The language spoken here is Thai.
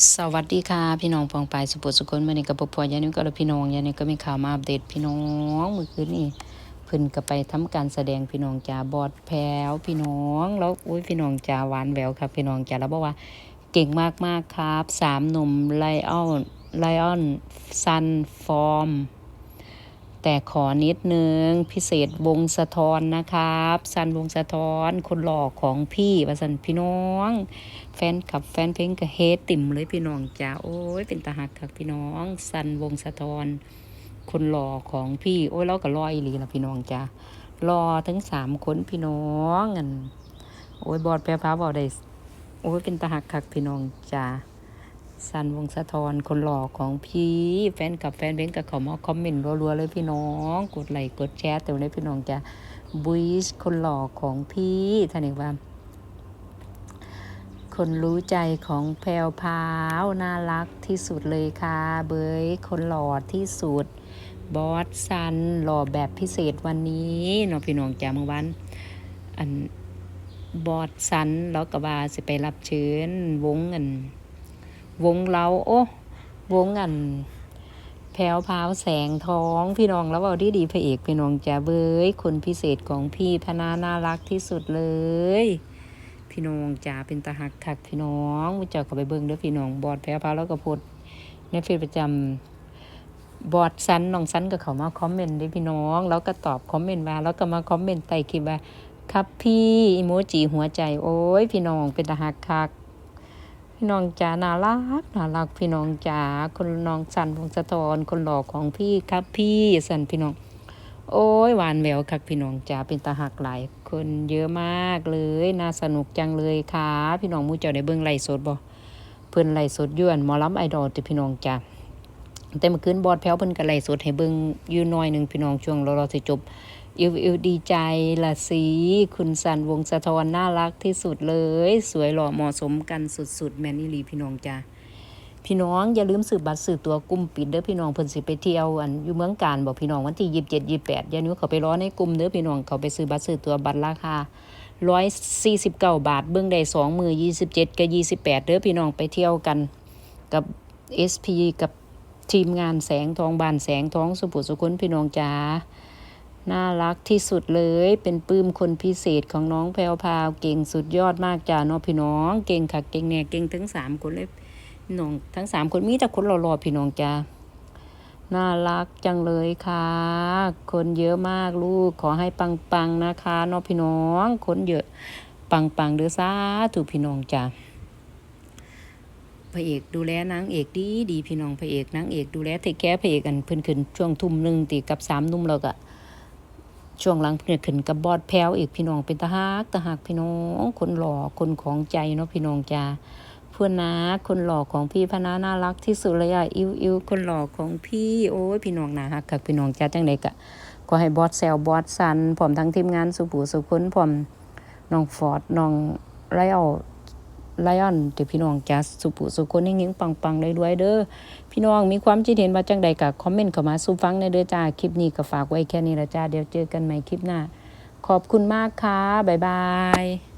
สวัสดีค่ะพี่น้องปองปายสุปุสุคนมื่อนี้กับปพอยานี่ก็พี่น้องยานี่ก็มีข่าวมาอัปเดตพี่น้องเมื่อคืนนี้เพิ่นก็ไปทำการแสดงพี่น้องจ่าบอดแพวพี่น้องแล้วอุ้ยพี่น้องจ่าหวานแววครับพี่น้องจ่าแล้วบอกว่าเก่งมากมากๆครับสามหนุ่มไลออนไลออนซันฟอร์ม แต่ขอนิดนึงพิเศษวงสะท้อนนะครับซันวงสะท้อนคนหล่อของพี่ประสันพี่น้อง แฟนขับแฟนเพลงก็เฮดติ่มเลยพี่น้องจ้าโอ้ยเป็นตาหักคักพี่น้องซันวงสะท้อนคนหล่อของพี่ โอ้ยเราก็รออีหลีละพี่น้องจ้ารอทั้งสามคนพี่น้องอันโอ้ยบอดแปรพาบอกได้โอ้ยเป็นตาหักคักพี่น้องจ้า ซันวงสะทอนคนหล่อของพี่ แฟนกับแฟนเพลงก็เขามาคอมเมนต์รัวๆเลยพี่น้อง กดไลค์กดแชร์เต็มเลยพี่น้องจ้าบุยส์คนหล่อของพี่ท่านเอกว่า คนรู้ใจของแพรวพราวน่ารักที่สุดเลยค่ะ เบยคนหล่อที่สุด บอสซันหล่อแบบพิเศษวันนี้เนาะพี่น้องจ้าเมื่อวัน อันบอสซันแล้วก็ว่าสิไปรับเชิญวงอัน วงเราโอ้วงอันแพรวพาวแสงท้องพี่น้องแล้วเอาดีดีพระเอกพี่น้องจ้าเบยคนพิเศษของพี่พนาน่ารักที่สุดเลย พี่น้องจ๋าเป็นตาหักคักพี่น้องมุเจ้าก็ไปเบิ่งเด้อพี่น้องบอดแพ้พาแล้วก็โพดในเฟซประจำบอดซันน้องซันก็เข้ามาคอมเมนต์เด้อพี่น้อง แล้วก็ตอบคอมเมนต์มาแล้วก็มาคอมเมนต์ใต้คลิปว่าครับพี่อีโมจิหัวใจโอ้ยพี่น้องเป็นตาหักคัก พี่น้องจ๋าน่ารักน่ารักพี่น้องจ๋าคนน้องสันวงศธรคนหล่อของพี่ครับพี่สันพี่น้อง โอ้ยหวานแหววคักพี่น้องจ๋าเป็นตาหักหลายคนเยอะมากเลยน่าสนุกจังเลยค่ะ พี่น้องมูเจ้าได้เบิ่งไลฟ์สดบ่เพิ่นไลฟ์สดยู่นมอลำไอดอลติพี่น้องจ๋าแต่เมื่อคืนบอดแพ้วเพิ่นก็ไลฟ์สดให้เบิ่งยู่หน่อยหนึ่งพี่น้องช่วงเราเราสิจบ อิวอิวดีใจละสี คุณสันวงสะทรน่ารักที่สุดเลย สวยหล่อเหมาะสมกันสุดๆ แมนนี่ลีพี่น้องจ้าพี่น้องอย่าลืมซื้อบัตรซื้อตัวกลุ่มปิดเด้อพี่น้องเพิ่นสิไปเที่ยวอันอยู่เมืองการบอกพี่น้องวันที่ยี่สิบเจ็ดยี่สิบแปดยานิ้วเขาไปร้อในกลุ่มเด้อพี่น้องเขาไปซื้อบัตรซื้อตัวบัตรราคาร้อยสี่สิบเก้าบาท เบื้องใดสองมือยี่สิบเจ็ดกับยี่สิบแปดเด้อพี่น้องไปเที่ยวกันกับเอสพีกับทีมงานแสงทองบานแสงทองสุภุสุคนพี่น้องจ้า น่ารักที่สุดเลย เป็นปื้มคนพิเศษของน้องแพรวพาวเก่งสุดยอดมากจ้าเนาะพี่น้อง เก่งค่ะเก่งแน่เก่งทั้งสามคนเลยน้องทั้งสามคนมีแต่คนหล่อๆพี่น้องจ้าน่ารักจังเลยค่ะ คนเยอะมากลูกขอให้ปังๆนะคะเนาะพี่น้อง คนเยอะปังๆเด้อซาถูกพี่น้องจ้าพระเอกดูแลนางเอกดีดีพี่น้องพระเอกนางเอกดูแลเทคแคร์พระเอกอันเพิ่นขึ้นช่วงทุ่มหนึ่งตีกับสามนุ่มแล้วก็ ช่วงหลังเพิ่นขึ้นกับบอดแพ้วอีกพี่น้องเป็นตาฮักตาฮักพี่น้องคนหล่อคนของใจเนาะพี่น้องจ้าเพื่อนนะคนหล่อของพี่พนาน่ารักที่สุดเลยอะอิวอิวคนหล่อของพี่ โอ้ยพี่น้องนะฮักกับพี่น้องจ้าจังไดกะก็ให้บอสแซลบอสซันผอมทั้งทีมงานสุผูสุคนพร้อมน้องฟอร์ดน้องไรอัล ไลออนเดี๋ยวพี่น้องจ้าสุปุสุคนให้เงี้งปังๆเลยด้วยเด้อพี่น้องมีความคิดเห็นว่าจังใดกับคอมเมนต์เข้ามาสู่ฟังในเด้อจ้าคลิปนี้ก็ฝากไว้แค่นี้ละจ้าเดี๋ยวเจอกันใหม่คลิปหน้า ขอบคุณมากค่ะบ๊ายบาย